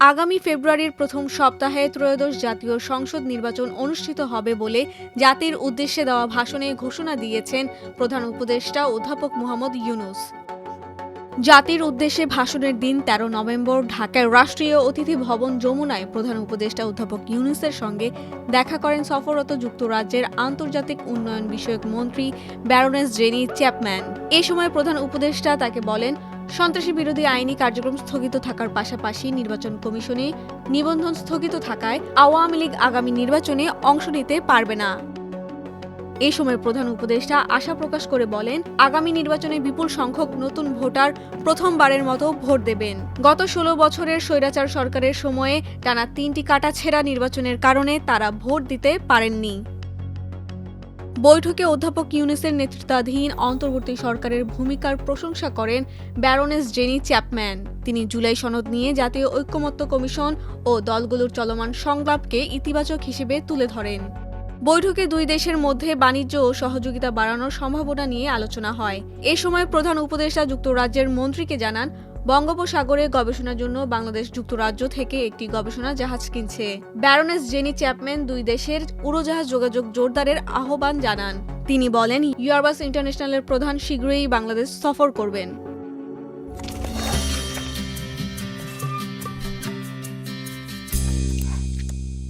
আগামী ফেব্রুয়ারির প্রথম সপ্তাহে ত্রয়োদশ জাতীয় সংসদ নির্বাচন অনুষ্ঠিত হবে বলে জাতির উদ্দেশ্যে দেওয়া ভাষণে ঘোষণা দিয়েছেন প্রধান উপদেষ্টা অধ্যাপক মোহাম্মদ ইউনুস। জাতির উদ্দেশ্যে ভাষণের দিন ১৩ নভেম্বর ঢাকায় রাষ্ট্রীয় অতিথি ভবন যমুনায় প্রধান উপদেষ্টা অধ্যাপক ইউনুসের সঙ্গে দেখা করেন সফররত যুক্তরাজ্যের আন্তর্জাতিক উন্নয়ন বিষয়ক মন্ত্রী ব্যারোনেস জেনি চ্যাপম্যান। এ সময় প্রধান উপদেষ্টা তাকে বলেন সন্ত্রাসী বিরোধী আইনি কার্যক্রম স্থগিত থাকার পাশাপাশি নির্বাচন কমিশনে নিবন্ধন স্থগিত থাকায় আওয়ামী লীগ আগামী নির্বাচনে অংশ নিতে পারবে না। এই সময় প্রধান উপদেষ্টা আশা প্রকাশ করে বলেন, আগামী নির্বাচনে বিপুল সংখ্যক নতুন ভোটার প্রথমবারের মতো ভোট দেবেন। গত ষোলো বছরের স্বৈরাচার সরকারের সময়ে টানা তিনটি কাটাছেড়া নির্বাচনের কারণে তারা ভোট দিতে পারেননি। বৈঠকে অধ্যাপক ইউনিসের নেতৃত্বাধীন অন্তর্বর্তী সরকারের ভূমিকার প্রশংসা করেন ব্যারোনেস জেনি চ্যাপম্যান। তিনি জুলাই সনদ নিয়ে জাতীয় ঐক্যমত্য কমিশন ও দলগুলোর চলমান সংলাপকে ইতিবাচক হিসেবে তুলে ধরেন। বৈঠকে দুই দেশের মধ্যে বাণিজ্য ও সহযোগিতা বাড়ানোর সম্ভাবনা নিয়ে আলোচনা হয়। এ সময় প্রধান উপদেষ্টা যুক্তরাজ্যের মন্ত্রীকে জানান বঙ্গোপসাগরে গবেষণার জন্য বাংলাদেশ যুক্তরাজ্য থেকে একটি গবেষণা জাহাজ কিনছে। ব্যারোনেস জেনি চ্যাপম্যান দুই দেশের উড়োজাহাজ যোগাযোগ জোরদারের আহ্বান জানান। তিনি বলেন ইয়ারবাস ইন্টারন্যাশনালের প্রধান শীঘ্রই বাংলাদেশ সফর করবেন।